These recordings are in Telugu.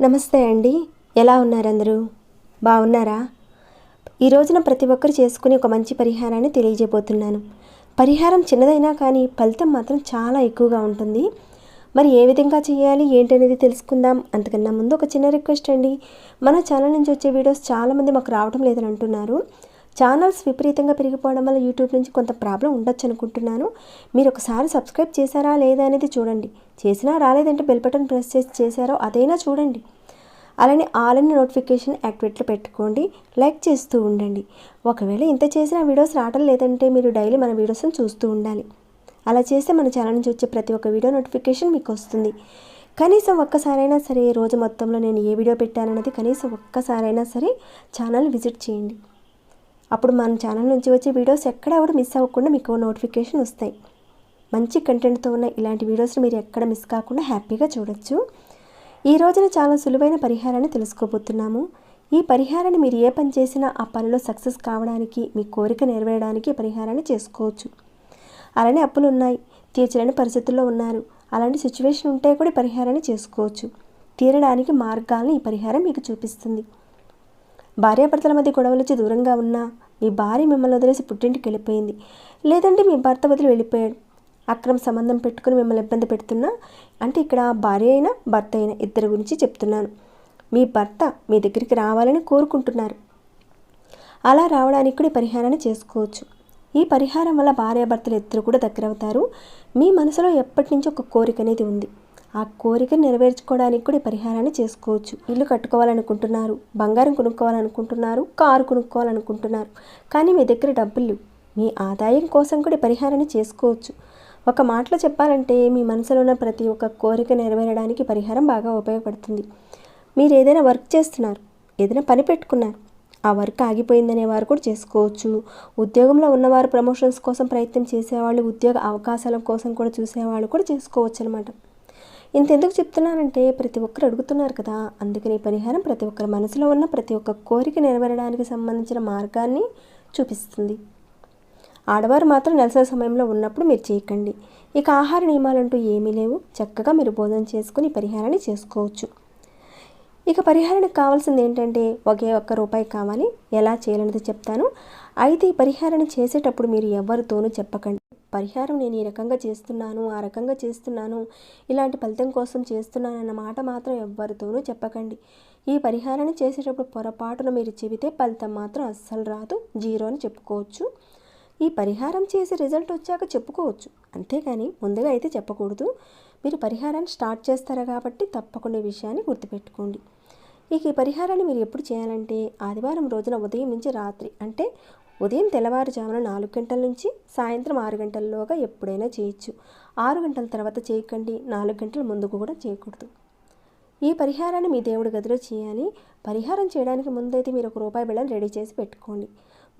నమస్తే అండి. ఎలా ఉన్నారు అందరూ బాగున్నారా? ఈ రోజున ప్రతి ఒక్కరు చేసుకునే ఒక మంచి పరిహారాన్ని తెలియజేయబోతున్నాను. పరిహారం చిన్నదైనా కానీ ఫలితం మాత్రం చాలా ఎక్కువగా ఉంటుంది. మరి ఏ విధంగా చేయాలి? ఏంటనేది తెలుసుకుందాం. అంతకన్నా ముందు ఒక చిన్న రిక్వెస్ట్ అండి. మన ఛానల్ నుంచి వచ్చే వీడియోస్ చాలామంది మాకు రావడం లేదని అంటున్నారు. ఛానల్స్ విపరీతంగా పెరిగిపోవడం వల్ల యూట్యూబ్ నుంచి కొంత ప్రాబ్లం ఉండొచ్చు అనుకుంటున్నాను మీరు ఒకసారి సబ్స్క్రైబ్ చేశారా లేదా అనేది చూడండి. చేసినా రాలేదంటే బెల్ బటన్ ప్రెస్ చేసి చేశారో అదైనా చూడండి. అలానే ఆల్ నోటిఫికేషన్ యాక్టివేట్లో పెట్టుకోండి. లైక్ చేస్తూ ఉండండి. ఒకవేళ ఇంత చేసిన వీడియోస్ రావడం లేదంటే మీరు డైలీ మన వీడియోస్ని చూస్తూ ఉండాలి. అలా చేస్తే మన ఛానల్ నుంచి వచ్చే ప్రతి ఒక్క వీడియో నోటిఫికేషన్ మీకు వస్తుంది. కనీసం ఒక్కసారైనా సరే రోజు మొత్తంలో నేను ఏ వీడియో పెట్టానన్నది కనీసం ఒక్కసారైనా సరే ఛానల్ విజిట్ చేయండి. అప్పుడు మన ఛానల్ నుంచి వచ్చే వీడియోస్ ఎక్కడ కూడా మిస్ అవ్వకుండా మీకు నోటిఫికేషన్ వస్తాయి. మంచి కంటెంట్తో ఉన్న ఇలాంటి వీడియోస్ని మీరు ఎక్కడ మిస్ కాకుండా హ్యాపీగా చూడొచ్చు. ఈ రోజున చాలా సులువైన పరిహారాన్ని తెలుసుకోబోతున్నాము. ఈ పరిహారాన్ని మీరు ఏ పని చేసినా ఆ పనిలో సక్సెస్ కావడానికి మీ కోరిక నెరవేరడానికి పరిహారాన్ని చేసుకోవచ్చు. అలానే అప్పులు ఉన్నాయి. తీర్చలేని పరిస్థితుల్లో ఉన్నారు. అలాంటి సిచ్యువేషన్ ఉంటే కూడా పరిహారాన్ని చేసుకోవచ్చు. తీరడానికి మార్గాలను ఈ పరిహారం మీకు చూపిస్తుంది. భార్యాభర్తల మధ్య గొడవలు వచ్చి దూరంగా ఉన్నా మీ భార్య మిమ్మల్ని వదిలేసి పుట్టింటికి వెళ్ళిపోయింది. లేదంటే మీ భర్త వదిలి వెళ్ళిపోయాడు. అక్రమ సంబంధం పెట్టుకుని మిమ్మల్ని ఇబ్బంది పెడుతున్నా అంటే ఇక్కడ భార్య అయినా భర్త అయినా ఇద్దరి గురించి చెప్తున్నాను. మీ భర్త మీ దగ్గరికి రావాలని కోరుకుంటున్నారు. అలా రావడానికి కూడా పరిహారాన్ని చేసుకోవచ్చు. ఈ పరిహారం వల్ల భార్యాభర్తలు ఇద్దరు కూడా దగ్గరవుతారు. మీ మనసులో ఎప్పటి నుంచి ఒక కోరిక అనేది ఉంది. ఆ కోరిక నెరవేర్చుకోవడానికి కూడా పరిహారాన్ని చేసుకోవచ్చు. ఇల్లు కట్టుకోవాలనుకుంటున్నారు బంగారం కొనుక్కోవాలనుకుంటున్నారు కారు కొనుక్కోవాలనుకుంటున్నారు. కానీ మీ దగ్గర డబ్బులు మీ ఆదాయం కోసం కూడా పరిహారాన్ని చేసుకోవచ్చు. ఒక మాటలో చెప్పాలంటే మీ మనసులో ఉన్న ప్రతి ఒక్క కోరిక నెరవేరడానికి పరిహారం బాగా ఉపయోగపడుతుంది. మీరు ఏదైనా వర్క్ చేస్తున్నారు ఏదైనా పని పెట్టుకున్నారు ఆ వర్క్ ఆగిపోయిందనే వారు కూడా చేసుకోవచ్చు. ఉద్యోగంలో ఉన్నవారు ప్రమోషన్స్ కోసం ప్రయత్నం చేసేవాళ్ళు ఉద్యోగ అవకాశాల కోసం కూడా చూసేవాళ్ళు కూడా చేసుకోవచ్చు అనమాట ఇంతెందుకు చెప్తున్నానంటే ప్రతి ఒక్కరు అడుగుతున్నారు కదా. అందుకని ఈ పరిహారం ప్రతి ఒక్కరి మనసులో ఉన్న ప్రతి ఒక్క కోరిక నెరవేరడానికి సంబంధించిన మార్గాన్ని చూపిస్తుంది. ఆడవారు మాత్రం నెలసరి సమయంలో ఉన్నప్పుడు మీరు చేయకండి. ఇక ఆహార నియమాలంటూ ఏమీ లేవు. చక్కగా మీరు భోజనం చేసుకుని పరిహారాన్ని చేసుకోవచ్చు. ఇక పరిహారానికి కావాల్సింది ఏంటంటే ఒకే ఒక్క రూపాయి కావాలి. ఎలా చేయాలనేది చెప్తాను. అయితే ఈ పరిహారాన్ని చేసేటప్పుడు మీరు ఎవరితోనూ చెప్పకండి. పరిహారం నేను ఈ రకంగా చేస్తున్నాను ఆ రకంగా చేస్తున్నాను ఇలాంటి ఫలితం కోసం చేస్తున్నాను అన్న మాట మాత్రం ఎవ్వరితోనూ చెప్పకండి. ఈ పరిహారాన్ని చేసేటప్పుడు పొరపాటున మీరు చెబితే ఫలితం మాత్రం అస్సలు రాదు జీరో అని చెప్పుకోవచ్చు. ఈ పరిహారం చేసి రిజల్ట్ వచ్చాక చెప్పుకోవచ్చు. అంతేగాని ముందుగా అయితే చెప్పకూడదు. మీరు పరిహారాన్ని స్టార్ట్ చేస్తారు కాబట్టి తప్పకుండా విషయాన్ని గుర్తుపెట్టుకోండి. ఇక ఈ పరిహారాన్ని మీరు ఎప్పుడు చేయాలంటే ఆదివారం రోజున ఉదయం నుంచి రాత్రి అంటే ఉదయం తెల్లవారుజామున నాలుగు గంటల నుంచి సాయంత్రం ఆరు గంటల్లోగా ఎప్పుడైనా చేయొచ్చు. ఆరు గంటల తర్వాత చేయకండి. నాలుగు గంటల ముందుకు కూడా చేయకూడదు. ఈ పరిహారాన్ని మీ దేవుడి గదిలో చేయాలి. పరిహారం చేయడానికి ముందైతే మీరు ఒక రూపాయి బిళ్ళని రెడీ చేసి పెట్టుకోండి.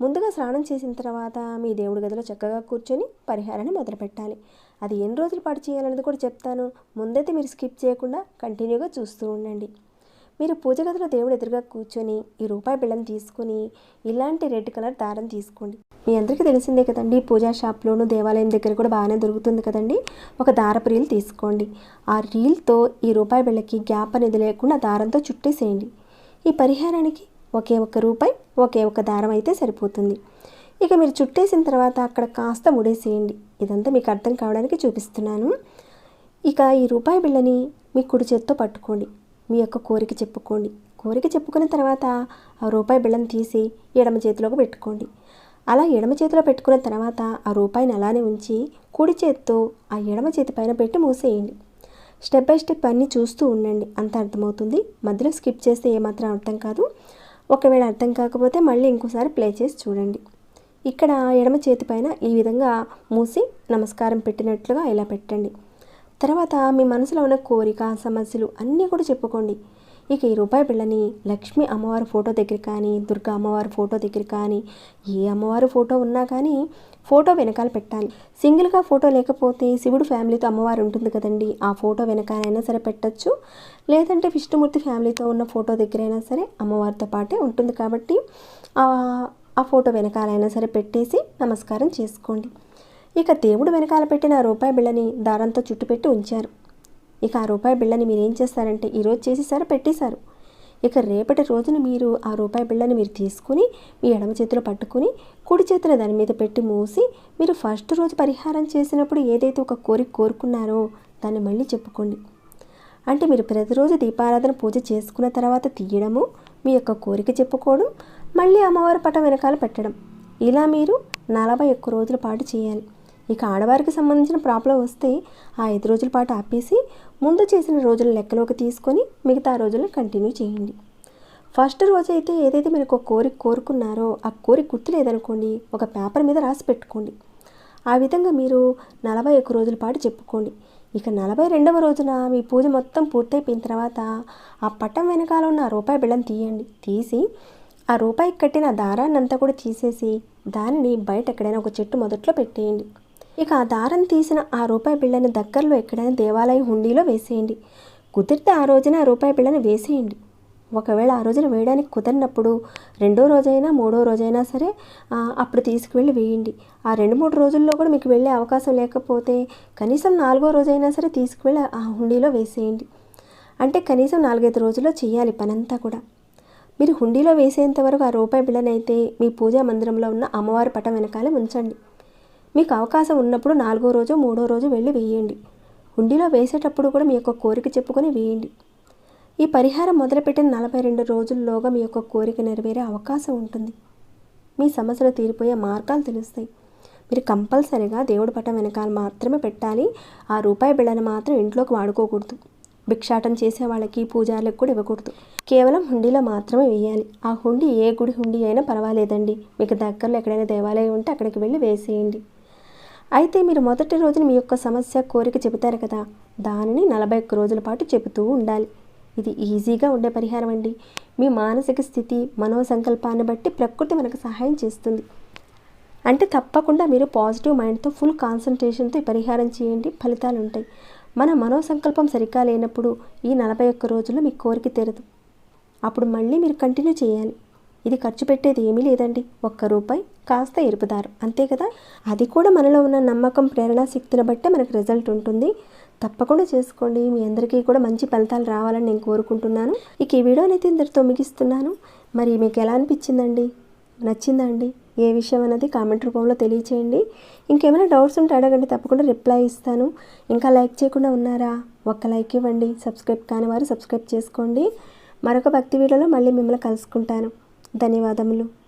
ముందుగా స్నానం చేసిన తర్వాత మీ దేవుడి గదిలో చక్కగా కూర్చొని పరిహారాన్ని మొదలుపెట్టాలి. అది ఎన్ని రోజుల పాటు చేయాలనేది కూడా చెప్తాను. ముందైతే మీరు స్కిప్ చేయకుండా కంటిన్యూగా చూస్తూ ఉండండి. మీరు పూజ గదిలో దేవుడు ఎదురుగా కూర్చొని ఈ రూపాయి బిళ్ళని తీసుకొని ఇలాంటి రెడ్ కలర్ దారం తీసుకోండి. మీ అందరికీ తెలిసిందే కదండి పూజా షాప్లోను దేవాలయం దగ్గర కూడా బాగానే దొరుకుతుంది కదండి. ఒక దారపు రీల్ తీసుకోండి. ఆ రీల్తో ఈ రూపాయి బిళ్ళకి గ్యాప్ అనేది లేకుండా దారంతో చుట్టేసేయండి. ఈ పరిహారానికి ఒకే ఒక్క రూపాయి ఒకే ఒక దారం అయితే సరిపోతుంది. ఇక మీరు చుట్టేసిన తర్వాత అక్కడ కాస్త ముడేసేయండి. ఇదంతా మీకు అర్థం కావడానికి చూపిస్తున్నాను. ఇక ఈ రూపాయి బిళ్ళని మీ కుడి చేత్తో పట్టుకోండి. మీ యొక్క కోరిక చెప్పుకోండి. కోరిక చెప్పుకున్న తర్వాత ఆ రూపాయి బిళ్ళను తీసి ఎడమ చేతిలోకి పెట్టుకోండి. అలా ఎడమ చేతిలో పెట్టుకున్న తర్వాత ఆ రూపాయిని అలానే ఉంచి కుడి చేత్తో ఆ ఎడమ చేతి పైన పెట్టి మూసేయండి. స్టెప్ బై స్టెప్ అన్నీ చూస్తూ ఉండండి. అంత అర్థమవుతుంది? మధ్యలో స్కిప్ చేస్తే ఏమాత్రం అర్థం కాదు. ఒకవేళ అర్థం కాకపోతే మళ్ళీ ఇంకోసారి ప్లే చేసి చూడండి. ఇక్కడ ఎడమ చేతి పైన ఈ విధంగా మూసి నమస్కారం పెట్టినట్లుగా ఇలా పెట్టండి. తర్వాత మీ మనసులో ఉన్న కోరిక సమస్యలు అన్నీ కూడా చెప్పుకోండి. ఇక ఈ రూపాయి బిళ్ళని లక్ష్మీ అమ్మవారి ఫోటో దగ్గర కానీ దుర్గా అమ్మవారి ఫోటో దగ్గర కానీ ఏ అమ్మవారి ఫోటో ఉన్నా కానీ ఫోటో వెనకాల పెట్టాలి. సింగిల్గా ఫోటో లేకపోతే శివుడు ఫ్యామిలీతో అమ్మవారు ఉంటుంది కదండి. ఆ ఫోటో వెనకాలైనా సరే పెట్టచ్చు. లేదంటే విష్ణుమూర్తి ఫ్యామిలీతో ఉన్న ఫోటో దగ్గరైనా సరే అమ్మవారితో పాటే ఉంటుంది కాబట్టి ఆ ఆ ఫోటో వెనకాలైనా సరే పెట్టేసి నమస్కారం చేసుకోండి. ఇక దేవుడు వెనకాల పెట్టిన రూపాయి బిళ్ళని దారంతో చుట్టుపెట్టి ఉంచారు. ఇక ఆ రూపాయి బిళ్ళని మీరు ఏం చేస్తారంటే ఈరోజు చేసేసారు పెట్టేశారు. ఇక రేపటి రోజున మీరు ఆ రూపాయి బిళ్ళని మీరు తీసుకుని మీ ఎడమ చేతిలో పట్టుకుని కుడి చేతిని దాని మీద పెట్టి మూసి మీరు ఫస్ట్ రోజు పరిహారం చేసినప్పుడు ఏదైతే ఒక కోరిక కోరుకున్నారో దాన్ని మళ్ళీ చెప్పుకోండి. అంటే మీరు ప్రతిరోజు దీపారాధన పూజ చేసుకున్న తర్వాత తీయడము మీ యొక్క కోరిక చెప్పుకోవడం మళ్ళీ అమ్మవారి పటం వెనకాల పెట్టడం. ఇలా మీరు నలభై ఒక్క రోజుల పాటు చేయాలి. ఇక ఆడవారికి సంబంధించిన ప్రాబ్లం వస్తే ఆ ఐదు రోజుల పాటు ఆపేసి ముందు చేసిన రోజుల లెక్కలోకి తీసుకొని మిగతా రోజులను కంటిన్యూ చేయండి. ఫస్ట్ రోజు అయితే ఏదైతే మీరు ఒక కోరిక కోరుకున్నారో ఆ కోరిక గుర్తు లేదనుకోండి ఒక పేపర్ మీద రాసి పెట్టుకోండి. ఆ విధంగా మీరు నలభై ఒక్క రోజుల పాటు చెప్పుకోండి. ఇక నలభై రెండవ రోజున మీ పూజ మొత్తం పూర్తయిపోయిన తర్వాత ఆ పట్టం వెనకాల ఉన్న ఆ రూపాయి బిళ్ళని తీయండి. తీసి ఆ రూపాయికి కట్టిన దారాన్ని అంతా కూడా తీసేసి దానిని బయట ఎక్కడైనా ఒక చెట్టు మొదట్లో పెట్టేయండి. ఇక ఆ దారం తీసిన ఆ రూపాయి బిళ్ళని దగ్గరలో ఎక్కడైనా దేవాలయం హుండీలో వేసేయండి. కుదిరితే ఆ రోజున ఆ రూపాయి బిళ్ళని వేసేయండి. ఒకవేళ ఆ రోజున వేయడానికి కుదరినప్పుడు రెండో రోజైనా మూడో రోజైనా సరే అప్పుడు తీసుకువెళ్ళి వేయండి. ఆ రెండు మూడు రోజుల్లో కూడా మీకు వెళ్ళే అవకాశం లేకపోతే కనీసం నాలుగో రోజైనా సరే తీసుకువెళ్ళి ఆ హుండీలో వేసేయండి. అంటే కనీసం నాలుగైదు రోజుల్లో చేయాలి పనంతా కూడా. మీరు హుండీలో వేసేంత వరకు ఆ రూపాయి బిళ్ళనైతే మీ పూజా మందిరంలో ఉన్న అమ్మవారి పటం వెనకాలే ఉంచండి. మీకు అవకాశం ఉన్నప్పుడు నాలుగో రోజు మూడో రోజు వెళ్ళి వేయండి. హుండీలో వేసేటప్పుడు కూడా మీ యొక్క కోరిక చెప్పుకొని వేయండి. ఈ పరిహారం మొదలుపెట్టిన నలభై రెండు రోజుల్లోగా మీ యొక్క కోరిక నెరవేరే అవకాశం ఉంటుంది. మీ సమస్యలు తీరిపోయే మార్గాలు తెలుస్తాయి. మీరు కంపల్సరిగా దేవుడి పటం వెనకాల మాత్రమే పెట్టాలి. ఆ రూపాయి బిళ్ళని మాత్రం ఇంట్లోకి వాడుకోకూడదు. భిక్షాటం చేసే వాళ్ళకి పూజార్లకు కూడా ఇవ్వకూడదు. కేవలం హుండీలో మాత్రమే వేయాలి. ఆ హుండీ ఏ గుడి హుండీ అయినా పర్వాలేదండి. మీకు దగ్గరలో ఎక్కడైనా దేవాలయం ఉంటే అక్కడికి వెళ్ళి వేసేయండి. అయితే మీరు మొదటి రోజున మీ యొక్క సమస్య కోరిక చెబుతారు కదా. దానిని నలభై ఒక్క రోజుల పాటు చెబుతూ ఉండాలి. ఇది ఈజీగా ఉండే పరిహారం అండి. మీ మానసిక స్థితి మనోసంకల్పాన్ని బట్టి ప్రకృతి మనకు సహాయం చేస్తుంది. అంటే తప్పకుండా మీరు పాజిటివ్ మైండ్తో ఫుల్ కాన్సన్ట్రేషన్తో ఈ పరిహారం చేయండి. ఫలితాలు ఉంటాయి మన మనోసంకల్పం సరిగ్గా లేనప్పుడు ఈ నలభై ఒక్క రోజుల్లో మీ కోరిక తెరదు. అప్పుడు మళ్ళీ మీరు కంటిన్యూ చేయాలి. ఇది ఖర్చు పెట్టేది ఏమీ లేదండి. ఒక్క రూపాయి కాస్త ఎరుపుదారు అంతే కదా? అది కూడా మనలో ఉన్న నమ్మకం ప్రేరణ శక్తిని బట్టే మనకు రిజల్ట్ ఉంటుంది. తప్పకుండా చేసుకోండి. మీ అందరికీ కూడా మంచి ఫలితాలు రావాలని నేను కోరుకుంటున్నాను. ఇక ఈ వీడియోని అయితే ఇద్దరితో ముగిస్తున్నాను. మరి మీకు ఎలా అనిపించిందండి? నచ్చిందా అండి? ఏ విషయం అన్నది కామెంట్ రూపంలో తెలియచేయండి. ఇంకేమైనా డౌట్స్ ఉంటే అడగండి. తప్పకుండా రిప్లై ఇస్తాను. ఇంకా లైక్ చేయకుండా ఉన్నారా? ఒక్క లైక్ ఇవ్వండి. సబ్స్క్రైబ్ కాని వారు సబ్స్క్రైబ్ చేసుకోండి. మరొక భక్తి వీడియోలో మళ్ళీ మిమ్మల్ని కలుసుకుంటాను. ధన్యవాదములు.